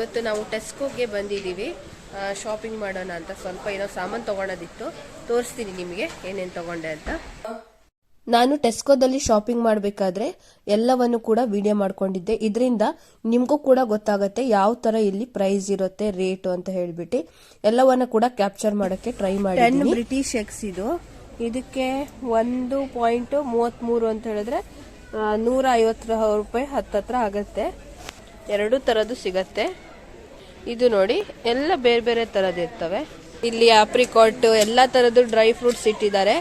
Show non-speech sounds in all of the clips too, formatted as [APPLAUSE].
ಇವತ್ತು ನಾವು ಟೆಸ್ಕೋಗೆ ಬಂದಿದ್ದೀವಿ. ಶಾಪಿಂಗ್ ಮಾಡೋಣ ಅಂತ ಸ್ವಲ್ಪ ಏನೋ ಸಾಮಾನು ತಗೊಳೋದಿತ್ತು. ತೋರಿಸ್ತೀನಿ ನಿಮಗೆ ಏನೇನು ತಗೊಂಡೆ ಅಂತ. ನಾನು ಟೆಸ್ಕೋದಲ್ಲಿ ಶಾಪಿಂಗ್ ಮಾಡಬೇಕಾದ್ರೆ ಎಲ್ಲವನ್ನು ಕೂಡ ವಿಡಿಯೋ ಮಾಡ್ಕೊಂಡಿದ್ದೆ. ಇದರಿಂದ ನಿಮಗೂ ಕೂಡ ಗೊತ್ತಾಗುತ್ತೆ ಯಾವ ತರ ಇಲ್ಲಿ ಪ್ರೈಸ್ ಇರುತ್ತೆ ರೇಟ್ ಅಂತ ಹೇಳ್ಬಿಟ್ಟು. ಎಲ್ಲವನ್ನ ಕೂಡ ಕ್ಯಾಪ್ಚರ್ ಮಾಡೋಕ್ಕೆ ಟ್ರೈ ಮಾಡಿ ಬ್ರಿಟಿಷ್ ಎಕ್ಸ್ ಇದು. ಇದಕ್ಕೆ ಒಂದು ಪಾಯಿಂಟ್ ಮೂವತ್ತ್ಮೂರು ಅಂತ ಹೇಳಿದ್ರೆ ನೂರ ಐವತ್ತು ರೂಪಾಯಿ ಹತ್ತತ್ರ ಆಗತ್ತೆ. ಎರಡು ಥರದ್ದು ಸಿಗತ್ತೆ. ಇದು ನೋಡಿ, ಎಲ್ಲ ಬೇರೆ ಬೇರೆ ಥರದ್ದು ಇರ್ತವೆ. ಇಲ್ಲಿ ಆಪ್ರಿಕಾಟ್, ಎಲ್ಲ ಥರದ್ದು ಡ್ರೈ ಫ್ರೂಟ್ಸ್ ಇಟ್ಟಿದ್ದಾರೆ.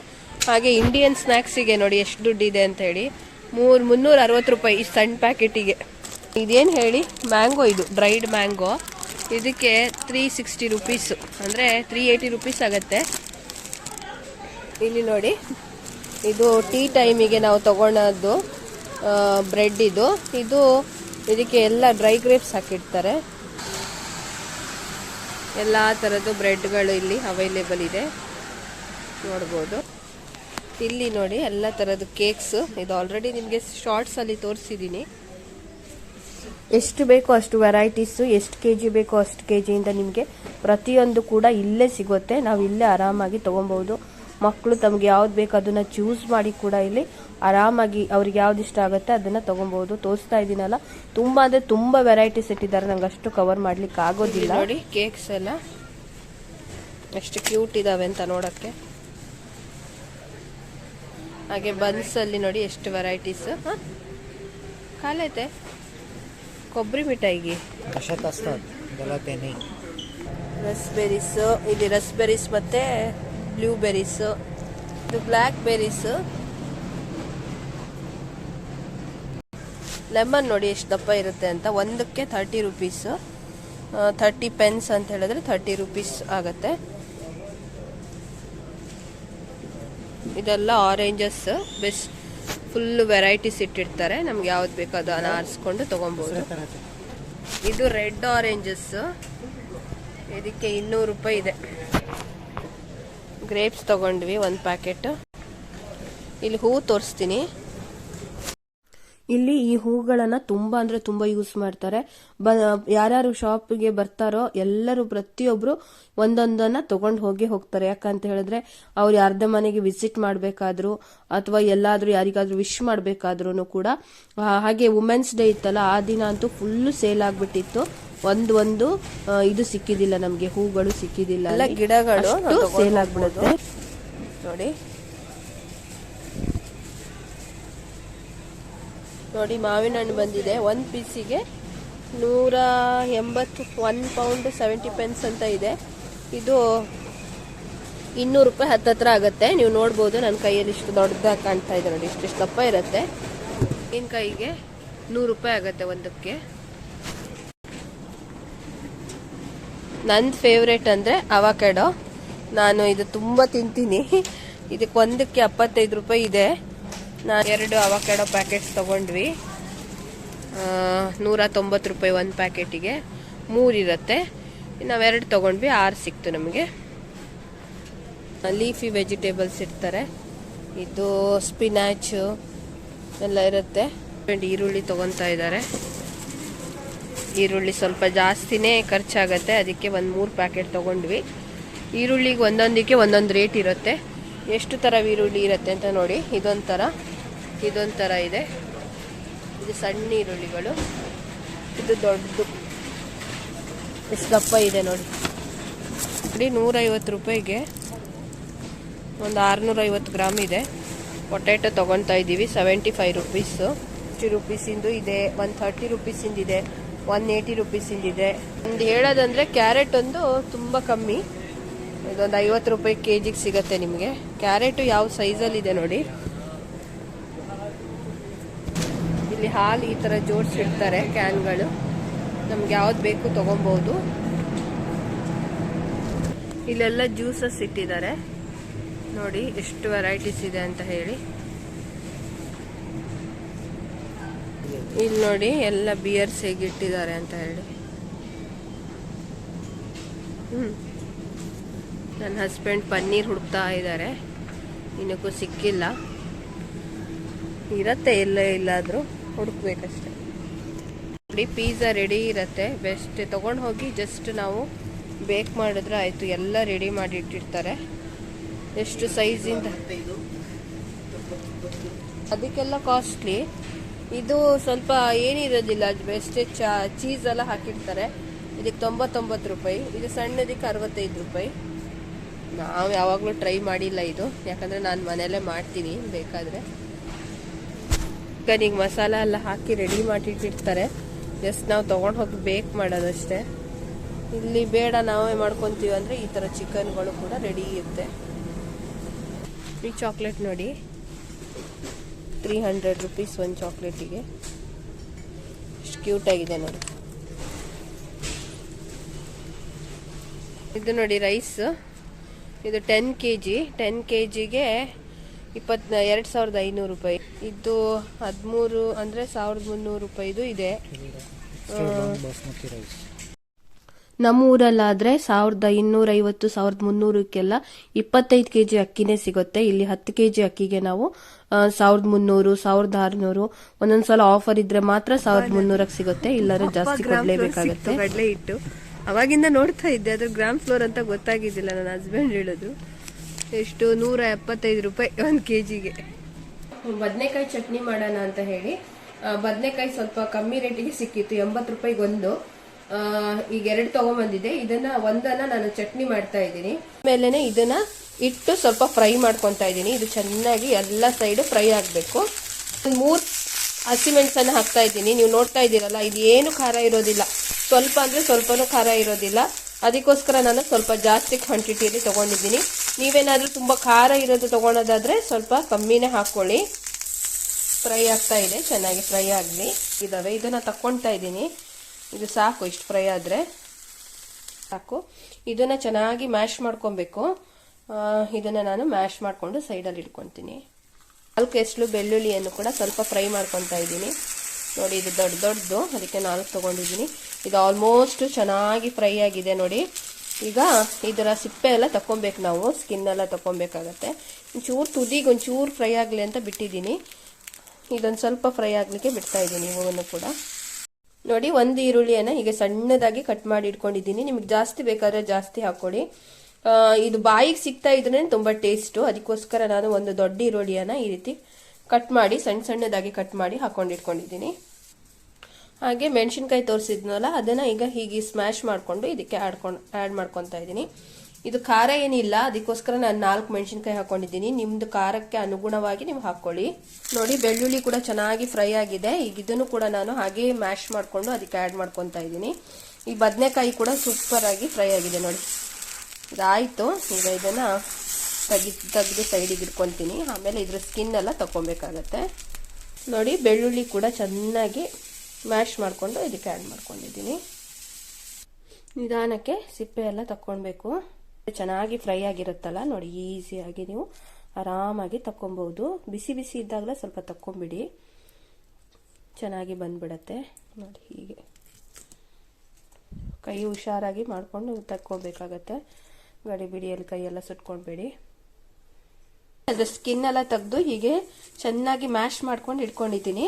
ಹಾಗೆ ಇಂಡಿಯನ್ ಸ್ನ್ಯಾಕ್ಸಿಗೆ ನೋಡಿ ಎಷ್ಟು ದುಡ್ಡಿದೆ ಅಂತ ಹೇಳಿ. ಮೂರು, ಮುನ್ನೂರ ಅರವತ್ತು ರೂಪಾಯಿ ಈ ಸಣ್ಣ ಪ್ಯಾಕೆಟಿಗೆ. ಇದೇನು ಹೇಳಿ? ಮ್ಯಾಂಗೋ ಇದು ಡ್ರೈಡ್ ಮ್ಯಾಂಗೋ. ಇದಕ್ಕೆ ತ್ರೀ ಸಿಕ್ಸ್ಟಿ ರುಪೀಸು ಅಂದರೆ ತ್ರೀ ಏಯ್ಟಿ ರುಪೀಸ್ ಆಗುತ್ತೆ. ಇಲ್ಲಿ ನೋಡಿ, ಇದು ಟೀ ಟೈಮಿಗೆ ನಾವು ತಗೊಳೋದು ಬ್ರೆಡ್ ಇದು. ಇದು ಇದಕ್ಕೆ ಎಲ್ಲ ಡ್ರೈ ಗ್ರೇಪ್ಸ್ ಹಾಕಿರ್ತಾರೆ ಎಲ್ಲ ಥರದ್ದು ಬ್ರೆಡ್ಗಳು ಇಲ್ಲಿ ಅವೈಲೇಬಲ್ ಇದೆ. ನೋಡ್ಬೋದು. ಇಲ್ಲಿ ನೋಡಿ ಎಲ್ಲ ಥರದ್ದು ಕೇಕ್ಸ್. ಇದು ಆಲ್ರೆಡಿ ನಿಮಗೆ ಶಾರ್ಟ್ಸಲ್ಲಿ ತೋರಿಸಿದ್ದೀನಿ ಎಷ್ಟು ಬೇಕೋ ಅಷ್ಟು ವೆರೈಟೀಸು ಎಷ್ಟು ಕೆ ಜಿ ಬೇಕೋ ಅಷ್ಟು ಕೆ ಜಿಯಿಂದ ನಿಮಗೆ ಪ್ರತಿಯೊಂದು ಕೂಡ ಇಲ್ಲೇ ಸಿಗುತ್ತೆ. ನಾವು ಇಲ್ಲೇ ಆರಾಮಾಗಿ ತೊಗೊಬೋದು ಮಕ್ಕಳು ತಮಗೆ ಯಾವ್ದು ಬೇಕು ಅದನ್ನು ಚೂಸ್ ಮಾಡಿ ಕೂಡ ಇಲ್ಲಿ ಆರಾಮಾಗಿ ಅವ್ರಿಗೆ ಯಾವ್ದು ಇಷ್ಟ ಆಗುತ್ತೆ ಅದನ್ನ ತಗೊಬಹುದು ತೋರಿಸ್ತಾ ಇದೀನಲ್ಲ. ತುಂಬಾ ಅಂದ್ರೆ ತುಂಬಾ ವೆರೈಟೀಸ್ ಇಟ್ಟಿದ್ದಾರೆ ನಂಗೆ ಅಷ್ಟು ಕವರ್ ಮಾಡ್ಲಿಕ್ಕೆ ಆಗೋದಿಲ್ಲ. ನೋಡಿ ಕೇಕ್ಸ್ ಎಲ್ಲ. ಎಷ್ಟು ಕ್ಯೂಟ್ ಇದಾವೆ ಅಂತ ನೋಡಕ್ಕೆ. ಹಾಗೆ ಬನ್ಸ್ ಅಲ್ಲಿ ನೋಡಿ ಎಷ್ಟು ವೆರೈಟೀಸ್ ಕಾಲೈತೆ ಕೊಬ್ಬರಿ ಮಿಠಾಯಿಗೆ. ರಸ್ಬೆರೀಸ್ ಇಲ್ಲಿ ರಸ್ಬೆರೀಸ್ ಮತ್ತೆ ಬ್ಲೂಬೆರೀಸ್ ಇದು ಬ್ಲ್ಯಾಕ್ ಬೆರೀಸ್ ಲೆಮನ್ ನೋಡಿ ಎಷ್ಟು ದಪ್ಪ ಇರುತ್ತೆ ಅಂತ. ಒಂದಕ್ಕೆ ಥರ್ಟಿ ರುಪೀಸು ಥರ್ಟಿ ಪೆನ್ಸ್ ಅಂತ ಹೇಳಿದ್ರೆ ಥರ್ಟಿ ರುಪೀಸ್ ಆಗುತ್ತೆ. ಇದೆಲ್ಲ ಆರೆಂಜಸ್ ಬೆಸ್ ಫುಲ್ ವೆರೈಟೀಸ್ ಇಟ್ಟಿರ್ತಾರೆ. ನಮ್ಗೆ ಯಾವ್ದು ಬೇಕೋ ಅದನ್ನ ಆರಿಸ್ಕೊಂಡು ತೊಗೊಬೋದು ಇದು ರೆಡ್ ಆರೆಂಜಸ್ ಇದಕ್ಕೆ ಇನ್ನೂರು ರೂಪಾಯಿ ಇದೆ. ಗ್ರೇಪ್ಸ್ ತಗೊಂಡ್ವಿ, ಒಂದು ಪ್ಯಾಕೆಟ್ ಇಲ್ಲಿ ಹೂ ತೋರಿಸ್ತೀನಿ. ಇಲ್ಲಿ ಈ ಹೂಗಳನ್ನ ತುಂಬಾ ಅಂದ್ರೆ ತುಂಬಾ ಯೂಸ್ ಮಾಡ್ತಾರೆ. ಯಾರ್ಯಾರು ಶಾಪ್ಗೆ ಬರ್ತಾರೋ ಎಲ್ಲರೂ ಪ್ರತಿಯೊಬ್ರು ಒಂದೊಂದನ್ನ ತಗೊಂಡ್ ಹೋಗಿ ಹೋಗ್ತಾರೆ. ಯಾಕಂತ ಹೇಳಿದ್ರೆ ಅವ್ರು ಯಾರ್ದ ಮನೆಗೆ ವಿಸಿಟ್ ಮಾಡ್ಬೇಕಾದ್ರು ಅಥವಾ ಎಲ್ಲಾದ್ರೂ ಯಾರಿಗಾದ್ರೂ ವಿಶ್ ಮಾಡ್ಬೇಕಾದ್ರು ಕೂಡ ಹಾಗೆ ವುಮೆನ್ಸ್ ಡೇ ಇತ್ತಲ್ಲ ಆ ದಿನ ಅಂತೂ ಫುಲ್ ಸೇಲ್ ಆಗ್ಬಿಟ್ಟಿತ್ತು. ಒಂದ್ ಒಂದು ಇದು ಸಿಕ್ಕಿದಿಲ್ಲ ನಮ್ಗೆ ಹೂಗಳು ಸಿಕ್ಕಿದಿಲ್ಲ ಗಿಡಗಳು ಸೇಲ್ ಆಗ್ಬಿಡುತ್ತೆ. ನೋಡಿ. ನೋಡಿ, ಮಾವಿನ ಹಣ್ಣು ಬಂದಿದೆ. ಒಂದು ಪೀಸಿಗೆ ನೂರ ಎಂಬತ್ತು ಒನ್ ಪೌಂಡ್ ಸೆವೆಂಟಿ ಪೆನ್ಸ್ ಅಂತ ಇದೆ. ಇದು ಇನ್ನೂರು ರೂಪಾಯಿ ಹತ್ತತ್ರ ಆಗುತ್ತೆ. ನೀವು ನೋಡ್ಬೋದು, ನನ್ನ ಕೈಯಲ್ಲಿ ಇಷ್ಟು ದೊಡ್ಡದಾಗಿ ಕಾಣ್ತಾ ಇದೆ ನೋಡಿ, ಇಷ್ಟು ದಪ್ಪ ಇರುತ್ತೆ. ಕೈಗೆ ನೂರು ರೂಪಾಯಿ ಆಗುತ್ತೆ ಒಂದಕ್ಕೆ. ನಂದು ಫೇವ್ರೇಟ್ ಅಂದರೆ ಅವಕ್ಯಾಡೋ ನಾನು ಇದು ತುಂಬ ತಿಂತೀನಿ. ಇದಕ್ಕೆ ಒಂದಕ್ಕೆ ಎಪ್ಪತ್ತೈದು ರೂಪಾಯಿ ಇದೆ. ನಾನು ಎರಡು ಅವಕಾಡೋ ಪ್ಯಾಕೆಟ್ಸ್ ತೊಗೊಂಡ್ವಿ. ನೂರ ತೊಂಬತ್ತು ರೂಪಾಯಿ ಒಂದು ಪ್ಯಾಕೆಟಿಗೆ. ಮೂರಿರುತ್ತೆ ನಾವೆರಡು ತೊಗೊಂಡ್ವಿ, ಆರು ಸಿಕ್ತು ನಮಗೆ. ಲೀಫಿ ವೆಜಿಟೇಬಲ್ಸ್ ಇರ್ತಾರೆ ಇದು ಸ್ಪಿನಾಚು ಎಲ್ಲ ಇರುತ್ತೆ. ಈರುಳ್ಳಿ ತೊಗೊತಾ ಇದ್ದಾರೆ ಈರುಳ್ಳಿ ಸ್ವಲ್ಪ ಜಾಸ್ತಿನೇ ಖರ್ಚಾಗತ್ತೆ. ಅದಕ್ಕೆ ಒಂದು ಮೂರು ಪ್ಯಾಕೆಟ್ ತೊಗೊಂಡ್ವಿ. ಈರುಳ್ಳಿಗೆ ಒಂದೊಂದಕ್ಕೆ ಒಂದೊಂದು ರೇಟ್ ಇರುತ್ತೆ. ಎಷ್ಟು ಥರ ಈರುಳ್ಳಿ ಇರುತ್ತೆ ಅಂತ ನೋಡಿ. ಇದೊಂಥರ ಥರ ಇದೊಂದು ಥರ ಇದೆ. ಇದು ಸಣ್ಣ ಈರುಳ್ಳಿಗಳು. ಇದು ದೊಡ್ಡದು. ಎಷ್ಟು ದಪ್ಪ ಇದೆ ನೋಡಿ. ನೋಡಿ ನೂರೈವತ್ತು ರೂಪಾಯಿಗೆ ಒಂದು ಆರುನೂರೈವತ್ತು ಗ್ರಾಮ್ ಇದೆ. ಪೊಟ್ಯಾಟೊ ತೊಗೊತಾ ಇದ್ದೀವಿ. Seventy five rupees. ಫಿಫ್ಟಿ ರುಪೀಸಿಂದು ಇದೆ. ಒನ್ ಥರ್ಟಿ ರುಪೀಸಿಂದಿದೆ ಒನ್ ಏಯ್ಟಿ ರುಪೀಸಿಂದಿದೆ ಒಂದು ಹೇಳೋದಂದರೆ ಕ್ಯಾರೆಟ್ ಒಂದು ತುಂಬ ಕಮ್ಮಿ. ಇದೊಂದು ಐವತ್ತು ರೂಪಾಯಿ ಕೆ ಜಿಗೆ ಸಿಗುತ್ತೆ ನಿಮಗೆ. ಕ್ಯಾರೆಟು ಯಾವ ಸೈಜಲ್ಲಿದೆ ನೋಡಿ. ಇಲ್ಲಿ ಹಾಲು ಈ ಥರ ಜೋಡಿಸಿಡ್ತಾರೆ ಕ್ಯಾನ್ಗಳು. ನಮ್ಗೆ ಯಾವ್ದು ಬೇಕು ತೊಗೊಬೋದು ಇಲ್ಲೆಲ್ಲ ಜ್ಯೂಸಸ್ ಇಟ್ಟಿದ್ದಾರೆ. ನೋಡಿ ಎಷ್ಟು ವೆರೈಟೀಸ್ ಇದೆ ಅಂತ ಹೇಳಿ. ಇಲ್ಲಿ ನೋಡಿ ಎಲ್ಲ ಬಿಯರ್ಸ್ ಹೇಗಿಟ್ಟಿದ್ದಾರೆ ಅಂತ ಹೇಳಿ. ಹ್ಮ್. ನನ್ನ ಹಸ್ಬೆಂಡ್ ಪನ್ನೀರ್ ಹುಡುಕ್ತಾ ಇದ್ದಾರೆ. ಇನ್ನಕ್ಕೂ ಸಿಕ್ಕಿಲ್ಲ. ಇರತ್ತೆ, ಎಲ್ಲ ಇಲ್ಲಾದರೂ ಹುಡುಕ್ಬೇಕಷ್ಟೆ. ನೋಡಿ ಪೀಝಾ ರೆಡಿ ಇರುತ್ತೆ. ಬೆಸ್ಟ್ ತೊಗೊಂಡು ಹೋಗಿ ಜಸ್ಟ್ ನಾವು ಬೇಕ್ ಮಾಡಿದ್ರೆ ಆಯಿತು. ಎಲ್ಲ ರೆಡಿ ಮಾಡಿ ಇಟ್ಟಿರ್ತಾರೆ. ಎಷ್ಟು ಸೈಜಿಂದ ಅದಕ್ಕೆಲ್ಲ ಕಾಸ್ಟ್ಲಿ ಇದು ಸ್ವಲ್ಪ ಏನಿರೋದಿಲ್ಲ ಬೆಸ್ಟ್ ಚಾ ಚೀಸ್ ಎಲ್ಲ ಹಾಕಿರ್ತಾರೆ. ಇದಕ್ಕೆ ತೊಂಬತ್ತೊಂಬತ್ತು ರೂಪಾಯಿ. ಇದು ಸಣ್ಣದಕ್ಕೆ ಅರವತ್ತೈದು ರೂಪಾಯಿ. ನಾವು ಯಾವಾಗಲೂ ಟ್ರೈ ಮಾಡಿಲ್ಲ ಇದು. ಯಾಕಂದರೆ ನಾನು ಮನೆಯಲ್ಲೇ ಮಾಡ್ತೀನಿ, ಬೇಕಾದರೆ. ಚಿಕನಿಗೆ ಮಸಾಲ ಎಲ್ಲ ಹಾಕಿ ರೆಡಿ ಮಾಡಿಟ್ಟಿರ್ತಾರೆ ಜಸ್ಟ್ ನಾವು ತೊಗೊಂಡು ಹೋಗಿ ಬೇಕ್ ಮಾಡೋದಷ್ಟೇ. ಇಲ್ಲಿ ಬೇಡ, ನಾವೇ ಮಾಡ್ಕೊತೀವಿ ಅಂದರೆ ಈ ಥರ ಚಿಕನ್ಗಳು ಕೂಡ ರೆಡಿ ಇರುತ್ತೆ. ಈ ಚಾಕ್ಲೇಟ್ ನೋಡಿ. ತ್ರೀ ಹಂಡ್ರೆಡ್ ರುಪೀಸ್ ಒಂದು ಚಾಕ್ಲೇಟಿಗೆ ಇಷ್ಟು ಕ್ಯೂಟಾಗಿದೆ ನೋಡಿ. ಇದು ನೋಡಿ ರೈಸ್ ಇದು ten K G ten K ಜಿಗೆ ಇಪ್ಪತ್ ಎರಡು ಸಾವಿರದ ಐನೂರು ರೂಪಾಯಿ. ಇದು ಹದಿಮೂರು ಅಂದರೆ ಸಾವಿರದ ಮುನ್ನೂರು ರೂಪಾಯಿದು ಇದೆ. ನಮ್ಮ ಊರಲ್ಲಾದರೆ ಸಾವಿರದ ಇನ್ನೂರೈವತ್ತು ಸಾವಿರದ ಮುನ್ನೂರಕ್ಕೆಲ್ಲ ಇಪ್ಪತ್ತೈದು ಕೆ ಜಿ ಅಕ್ಕಿನೇ ಸಿಗುತ್ತೆ. ಇಲ್ಲಿ ಹತ್ತು ಕೆ ಜಿ ಅಕ್ಕಿಗೆ ನಾವು ಸಾವಿರದ ಮುನ್ನೂರು ಸಾವಿರದ ಆರುನೂರು ಒಂದೊಂದು ಸಲ ಆಫರ್ ಇದ್ರೆ ಮಾತ್ರ ಸಾವಿರದ ಮುನ್ನೂರಕ್ಕೆ ಸಿಗುತ್ತೆ. ಇಲ್ಲಾಂದ್ರೆ ಜಾಸ್ತಿ ಕೊಡಲೇಬೇಕಾಗುತ್ತೆ. ಅವಾಗಿಂದ ನೋಡ್ತಾ ಇದ್ದೆ ಅದು ಗ್ರಾಮ್ ಫ್ಲೋರ್ ಅಂತ ಗೊತ್ತಾಗಿದ್ದಿಲ್ಲ ನನ್ನ ಹಸ್ಬೆಂಡ್ ಹೇಳೋದು. ಎಷ್ಟು? ನೂರ ಎಪ್ಪತ್ತೈದು ರೂಪಾಯಿ ಒಂದು ಕೆ ಜಿಗೆ ಬದನೆಕಾಯಿ ಚಟ್ನಿ ಮಾಡೋಣ ಅಂತ ಹೇಳಿ ಬದನೆಕಾಯಿ ಸ್ವಲ್ಪ ಕಮ್ಮಿ ರೇಟಿಗೆ ಸಿಕ್ಕಿತ್ತು, ಎಂಬತ್ತು ರೂಪಾಯಿಗೆ ಒಂದು. ಈಗ ಎರಡು ತೊಗೊಂಬಂದಿದೆ. ಇದನ್ನ ಒಂದನ್ನ ನಾನು ಚಟ್ನಿ ಮಾಡ್ತಾ ಇದ್ದೀನಿ. ಆಮೇಲೆ ಇದನ್ನ ಇಟ್ಟು ಸ್ವಲ್ಪ ಫ್ರೈ ಮಾಡ್ಕೊತಾ ಇದ್ದೀನಿ. ಇದು ಚೆನ್ನಾಗಿ ಎಲ್ಲ ಸೈಡು ಫ್ರೈ ಆಗಬೇಕು. ಮೂರು ಹಸಿಮೆಣಸನ್ನು ಹಾಕ್ತಾ ಇದ್ದೀನಿ. ನೀವು ನೋಡ್ತಾ ಇದ್ದೀರಲ್ಲ ಇದು ಏನು ಖಾರ ಇರೋದಿಲ್ಲ. ಸ್ವಲ್ಪ ಅಂದರೆ ಸ್ವಲ್ಪನೂ ಖಾರ ಇರೋದಿಲ್ಲ. ಅದಕ್ಕೋಸ್ಕರ ನಾನು ಸ್ವಲ್ಪ ಜಾಸ್ತಿ ಕ್ವಾಂಟಿಟಿಯಲ್ಲಿ ತೊಗೊಂಡಿದ್ದೀನಿ. ನೀವೇನಾದರೂ ತುಂಬ ಖಾರ ಇರೋದು ತೊಗೊಳೋದಾದರೆ ಸ್ವಲ್ಪ ಕಮ್ಮಿನೇ ಹಾಕ್ಕೊಳ್ಳಿ ಫ್ರೈ ಆಗ್ತಾ ಇದೆ, ಚೆನ್ನಾಗಿ ಫ್ರೈ ಆಗಲಿ. ಇದಾವೆ, ಇದನ್ನು ತಕ್ಕೊಳ್ತಾ ಇದ್ದೀನಿ. ಇದು ಸಾಕು, ಇಷ್ಟು ಫ್ರೈ ಆದರೆ. ಸಾಕು. ಇದನ್ನು ಚೆನ್ನಾಗಿ ಮ್ಯಾಶ್ ಮಾಡ್ಕೊಬೇಕು. ಇದನ್ನು ನಾನು ಮ್ಯಾಶ್ ಮಾಡಿಕೊಂಡು ಸೈಡಲ್ಲಿ ಇಟ್ಕೊತೀನಿ ನಾಲ್ಕು ಎಸ್ಲು ಬೆಳ್ಳುಳ್ಳಿಯನ್ನು ಕೂಡ ಸ್ವಲ್ಪ ಫ್ರೈ ಮಾಡ್ಕೊತಾ ಇದ್ದೀನಿ. ನೋಡಿ ಇದು ದೊಡ್ಡ ದೊಡ್ಡದು. ಅದಕ್ಕೆ ನಾಲ್ಕು ತೊಗೊಂಡಿದ್ದೀನಿ. ಇದು ಆಲ್ಮೋಸ್ಟ್ ಚೆನ್ನಾಗಿ ಫ್ರೈ ಆಗಿದೆ ನೋಡಿ. ಈಗ ಇದರ ಸಿಪ್ಪೆ ಎಲ್ಲ ತಗೊಬೇಕು ನಾವು. ಸ್ಕಿನ್ ಎಲ್ಲ ತಗೊಬೇಕಾಗತ್ತೆ ಒಂಚೂರು ತುದಿಗೆ ಒಂಚೂರು ಫ್ರೈ ಆಗಲಿ ಅಂತ ಬಿಟ್ಟಿದ್ದೀನಿ. ಇದೊಂದು ಸ್ವಲ್ಪ ಫ್ರೈ ಆಗಲಿಕ್ಕೆ ಬಿಡ್ತಾ ಇದ್ದೀನಿ ಇವನ್ನು ಕೂಡ. ನೋಡಿ ಒಂದು ಈರುಳ್ಳಿಯನ್ನು ಹೀಗೆ ಸಣ್ಣದಾಗಿ ಕಟ್ ಮಾಡಿ ಇಟ್ಕೊಂಡಿದ್ದೀನಿ. ನಿಮಗೆ ಜಾಸ್ತಿ ಬೇಕಾದ್ರೆ ಜಾಸ್ತಿ ಆ, ಇದು ಬಾಯಿಗೆ ಸಿಗ್ತಾ ಇದ್ರೆ ತುಂಬ ಟೇಸ್ಟು ಅದಕ್ಕೋಸ್ಕರ ನಾನು ಒಂದು ದೊಡ್ಡ ಈರುಳ್ಳಿಯನ್ನು ಈ ರೀತಿ ಕಟ್ ಮಾಡಿ, ಸಣ್ಣ ಸಣ್ಣದಾಗಿ ಕಟ್ ಮಾಡಿ ಹಾಕೊಂಡಿಟ್ಕೊಂಡಿದ್ದೀನಿ ಹಾಗೆ ಮೆಣಸಿನ್ಕಾಯಿ ತೋರಿಸಿದ್ನಲ್ಲ, ಅದನ್ನು ಈಗ ಹೀಗೆ ಸ್ಮ್ಯಾಶ್ ಮಾಡಿಕೊಂಡು ಇದಕ್ಕೆ ಆಡ್ಕೊಂಡು ಆ್ಯಡ್ ಮಾಡ್ಕೊತಾ ಇದ್ದೀನಿ. ಇದು ಖಾರ ಏನಿಲ್ಲ, ಅದಕ್ಕೋಸ್ಕರ ನಾನು ನಾಲ್ಕು ಮೆಣಸಿನ್ಕಾಯಿ ಹಾಕೊಂಡಿದ್ದೀನಿ. ನಿಮ್ಮದು ಖಾರಕ್ಕೆ ಅನುಗುಣವಾಗಿ ನೀವು ಹಾಕ್ಕೊಳ್ಳಿ ನೋಡಿ, ಬೆಳ್ಳುಳ್ಳಿ ಕೂಡ ಚೆನ್ನಾಗಿ ಫ್ರೈ ಆಗಿದೆ. ಈಗ ಇದನ್ನು ಕೂಡ ನಾನು ಹಾಗೆ ಮ್ಯಾಶ್ ಮಾಡಿಕೊಂಡು ಅದಕ್ಕೆ ಆ್ಯಡ್ ಮಾಡ್ಕೊತಾ ಇದ್ದೀನಿ. ಈ ಬದನೆಕಾಯಿ ಕೂಡ ಸೂಪರ್ ಆಗಿ ಫ್ರೈ ಆಗಿದೆ ನೋಡಿ. ಇದಾಯಿತು ಈಗ ಇದನ್ನು ತೆಗಿ, ತೆಗೆದು ಸೈಡಿಗೆ ಇಟ್ಕೊತೀನಿ. ಆಮೇಲೆ ಇದ್ರ ಸ್ಕಿನ್ ಎಲ್ಲ ತಗೊಬೇಕಾಗತ್ತೆ ನೋಡಿ, ಬೆಳ್ಳುಳ್ಳಿ ಕೂಡ ಚೆನ್ನಾಗಿ ಮ್ಯಾಶ್ ಮಾಡಿಕೊಂಡು ಇದಕ್ಕೆ ಆ್ಯಡ್ ಮಾಡ್ಕೊಂಡಿದ್ದೀನಿ. ನಿಧಾನಕ್ಕೆ ಸಿಪ್ಪೆ ಎಲ್ಲ ತಕ್ಕೊಳ್ಬೇಕು. ಚೆನ್ನಾಗಿ ಫ್ರೈ ಆಗಿರುತ್ತಲ್ಲ, ನೋಡಿ ಈಸಿಯಾಗಿ ನೀವು ಆರಾಮಾಗಿ ತಕ್ಕೊಬಹುದು ಬಿಸಿ ಬಿಸಿ ಇದ್ದಾಗಲೇ ಸ್ವಲ್ಪ ತಕ್ಕೊಂಬಿಡಿ ಚೆನ್ನಾಗಿ ಬಂದ್ಬಿಡತ್ತೆ. ನೋಡಿ, ಹೀಗೆ. ಕೈ ಹುಷಾರಾಗಿ ಮಾಡಿಕೊಂಡು ತಕ್ಕೋಬೇಕಾಗತ್ತೆ ಗಡಿ ಬಿಡಿಯಲ್ಲಿ ಕೈಯೆಲ್ಲ ಸುಟ್ಕೊಳ್ಬೇಡಿ. ಅದ್ರ ಸ್ಕಿನ್ ಎಲ್ಲ ತೆಗೆದು ಹೀಗೆ ಚೆನ್ನಾಗಿ ಮ್ಯಾಶ್ ಮಾಡ್ಕೊಂಡು ಇಟ್ಕೊಂಡಿದ್ದೀನಿ.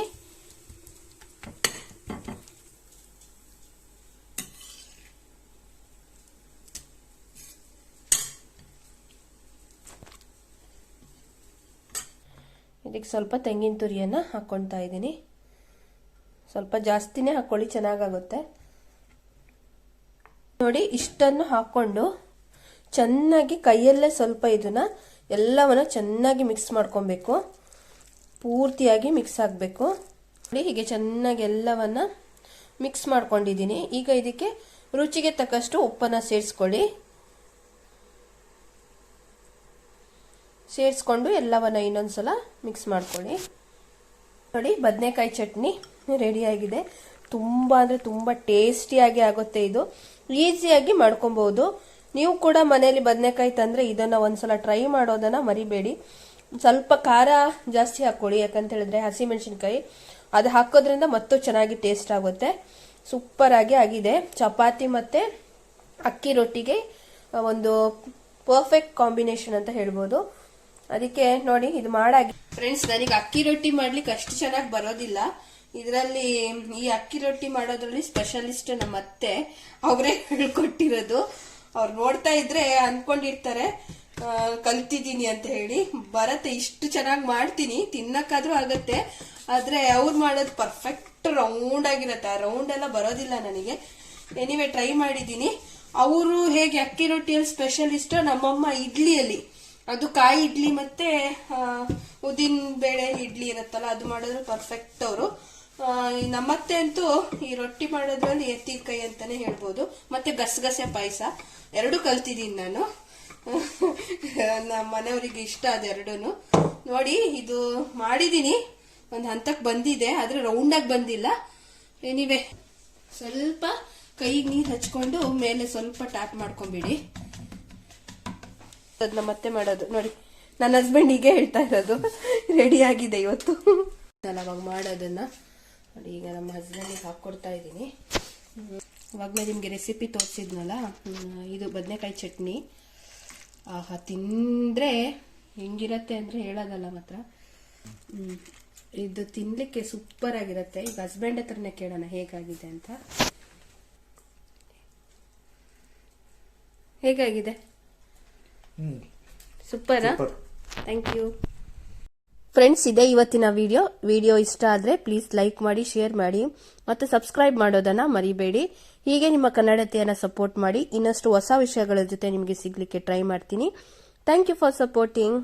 ಇದಕ್ಕೆ ಸ್ವಲ್ಪ ತೆಂಗಿನ ತುರಿಯನ್ನು ಹಾಕ್ಕೊಳ್ತಾ ಇದ್ದೀನಿ. ಸ್ವಲ್ಪ ಜಾಸ್ತಿನೇ ಹಾಕ್ಕೊಳ್ಳಿ, ಚೆನ್ನಾಗಾಗುತ್ತೆ. ನೋಡಿ, ಇಷ್ಟನ್ನು ಹಾಕ್ಕೊಂಡು ಚೆನ್ನಾಗಿ ಕೈಯಲ್ಲೇ ಸ್ವಲ್ಪ ಇದನ್ನ ಎಲ್ಲವನ್ನ ಚೆನ್ನಾಗಿ ಮಿಕ್ಸ್ ಮಾಡ್ಕೊಬೇಕು. ಪೂರ್ತಿಯಾಗಿ ಮಿಕ್ಸ್ ಆಗಬೇಕು. ನೋಡಿ, ಹೀಗೆ ಚೆನ್ನಾಗಿ ಎಲ್ಲವನ್ನ ಮಿಕ್ಸ್ ಮಾಡ್ಕೊಂಡಿದ್ದೀನಿ. ಈಗ ಇದಕ್ಕೆ ರುಚಿಗೆ ತಕ್ಕಷ್ಟು ಉಪ್ಪನ್ನು ಸೇರಿಸ್ಕೊಳ್ಳಿ. ಸೇರಿಸ್ಕೊಂಡು ಎಲ್ಲವನ್ನ ಇನ್ನೊಂದ್ಸಲ ಮಿಕ್ಸ್ ಮಾಡ್ಕೊಳ್ಳಿ. ನೋಡಿ, ಬದನೆಕಾಯಿ ಚಟ್ನಿ ರೆಡಿಯಾಗಿದೆ ತುಂಬ ಅಂದರೆ ತುಂಬ ಟೇಸ್ಟಿಯಾಗಿ ಆಗುತ್ತೆ ಇದು. ಈಸಿಯಾಗಿ ಮಾಡ್ಕೊಬಹುದು ನೀವು ಕೂಡ ಮನೆಯಲ್ಲಿ ಬದನೆಕಾಯಿ ತಂದರೆ ಇದನ್ನು ಒಂದ್ಸಲ ಟ್ರೈ ಮಾಡೋದನ್ನು ಮರಿಬೇಡಿ. ಸ್ವಲ್ಪ ಖಾರ ಜಾಸ್ತಿ ಹಾಕ್ಕೊಳ್ಳಿ ಯಾಕಂತ ಹೇಳಿದ್ರೆ ಹಸಿಮೆಣಸಿನ್ಕಾಯಿ ಅದು ಹಾಕೋದ್ರಿಂದ ಮತ್ತೂ ಚೆನ್ನಾಗಿ ಟೇಸ್ಟ್ ಆಗುತ್ತೆ. ಸೂಪರ್ ಆಗಿ ಆಗಿದೆ. ಚಪಾತಿ ಮತ್ತು ಅಕ್ಕಿ ರೊಟ್ಟಿಗೆ ಒಂದು ಪರ್ಫೆಕ್ಟ್ ಕಾಂಬಿನೇಷನ್ ಅಂತ ಹೇಳ್ಬೋದು. ಅದಕ್ಕೆ ನೋಡಿ, ಇದು ಮಾಡಾಗಿ ಫ್ರೆಂಡ್ಸ್ ನನಗೆ ಅಕ್ಕಿ ರೊಟ್ಟಿ ಮಾಡ್ಲಿಕ್ಕೆ ಅಷ್ಟು ಚೆನ್ನಾಗಿ ಬರೋದಿಲ್ಲ. ಇದರಲ್ಲಿ ಈ ಅಕ್ಕಿ ರೊಟ್ಟಿ ಮಾಡೋದ್ರಲ್ಲಿ ಸ್ಪೆಷಲಿಸ್ಟ್ ನಮ್ಮ ಅತ್ತೆ ಅವರೇ ಹೇಳ್ಕೊಟ್ಟಿರೋದು. ಅವ್ರು ನೋಡ್ತಾ ಇದ್ರೆ ಅನ್ಕೊಂಡಿರ್ತಾರೆ ಕಲ್ತಿದ್ದೀನಿ ಅಂತ ಹೇಳಿ. ಬರತ್ತೆ ಇಷ್ಟು ಚೆನ್ನಾಗಿ ಮಾಡ್ತೀನಿ, ತಿನ್ನಕ್ಕಾದ್ರೂ ಆಗತ್ತೆ, ಆದ್ರೆ ಅವ್ರು ಮಾಡೋದು ಪರ್ಫೆಕ್ಟ್ ರೌಂಡ್ ಆಗಿರತ್ತೆ ಆ ರೌಂಡ್ ಎಲ್ಲ ಬರೋದಿಲ್ಲ ನನಗೆ. ಎನಿವೆ ಟ್ರೈ ಮಾಡಿದ್ದೀನಿ. ಅವರು ಹೇಗೆ ಅಕ್ಕಿ ರೊಟ್ಟಿಯಲ್ಲಿ ಸ್ಪೆಷಲಿಸ್ಟ್ ನಮ್ಮಮ್ಮ ಇಡ್ಲಿಯಲ್ಲಿ. ಅದು ಕಾಯಿ ಇಡ್ಲಿ ಮತ್ತೆ ಉದ್ದಿನ ಬೇಳೆ ಇಡ್ಲಿ ಇರುತ್ತಲ್ಲ, ಅದು ಮಾಡಿದ್ರೆ ಪರ್ಫೆಕ್ಟ್ ಅವರು. ನಮ್ಮತ್ತೆ ಅಂತೂ ಈ ರೊಟ್ಟಿ ಮಾಡೋದ್ರಲ್ಲಿ ಎತ್ತಿದ ಕೈ ಅಂತಾನೆ ಹೇಳ್ಬೋದು. ಮತ್ತೆ ಗಸಗಸೆ ಪಾಯಸ. ಎರಡು ಕಲ್ತಿದ್ದೀನಿ ನಾನು. [LAUGHS] ನಮ್ಮ ಮನೆಯವರಿಗೆ ಇಷ್ಟ ಅದೆರಡೂ ನೋಡಿ, ಇದು ಮಾಡಿದ್ದೀನಿ. ಒಂದು ಹಂತಕ್ಕೆ ಬಂದಿದೆ, ಆದರೆ ರೌಂಡಾಗಿ ಬಂದಿಲ್ಲ. ಏನಿವೆ ಸ್ವಲ್ಪ ಕೈಗೆ ನೀರು ಹಚ್ಕೊಂಡು ಮೇಲೆ ಸ್ವಲ್ಪ ಟ್ಯಾಪ್ ಮಾಡ್ಕೊಂಬಿಡಿ. ಅದನ್ನ ಮತ್ತೆ ಮಾಡೋದು. ನೋಡಿ, ನನ್ನ ಹಸ್ಬೆಂಡ್ ಹೀಗೆ ಹೇಳ್ತಾ ಇರೋದು. [LAUGHS] ರೆಡಿ ಆಗಿದೆ ಇವತ್ತು. [LAUGHS] ಅವಾಗ ಮಾಡೋದನ್ನ. ನೋಡಿ ಈಗ ನಮ್ಮ ಹಸ್ಬೆಂಡಿಗೆ ಹಾಕ್ಕೊಡ್ತಾ ಇದ್ದೀನಿ. ಅವಾಗಲೇ ನಿಮಗೆ ರೆಸಿಪಿ ತೋರಿಸಿದ್ನಲ್ಲ ಇದು ಬದನೆಕಾಯಿ ಚಟ್ನಿ. ಆಹಾ ತಿಂದರೆ ಹೆಂಗಿರತ್ತೆ ಅಂದರೆ ಹೇಳೋದಲ್ಲ ಮಾತ್ರ. ಇದು ತಿನ್ನಲಿಕ್ಕೆ ಸೂಪರ್ ಆಗಿರುತ್ತೆ. ಈಗ ಹಸ್ಬೆಂಡ್ ಹತ್ರನೇ ಕೇಳೋಣ ಹೇಗಾಗಿದೆ ಅಂತ. ಹೇಗಾಗಿದೆ? ಸೂಪರ್ ಥ್ಯಾಂಕ್ ಯು ಫ್ರೆಂಡ್ಸ್ ಇದೆ ಇವತ್ತಿನ ವಿಡಿಯೋ ವಿಡಿಯೋ ಇಷ್ಟ ಆದರೆ ಪ್ಲೀಸ್ ಲೈಕ್ ಮಾಡಿ ಶೇರ್ ಮಾಡಿ ಮತ್ತು ಸಬ್ಸ್ಕ್ರೈಬ್ ಮಾಡೋದನ್ನ ಮರಿಬೇಡಿ. ಹೀಗೆ ನಿಮ್ಮ ಕನ್ನಡತೆಯನ್ನು ಸಪೋರ್ಟ್ ಮಾಡಿ ಇನ್ನಷ್ಟು ಹೊಸ ವಿಷಯಗಳ ಜೊತೆ ನಿಮಗೆ ಸಿಗಲಿಕ್ಕೆ ಟ್ರೈ ಮಾಡ್ತೀನಿ. Thank you for supporting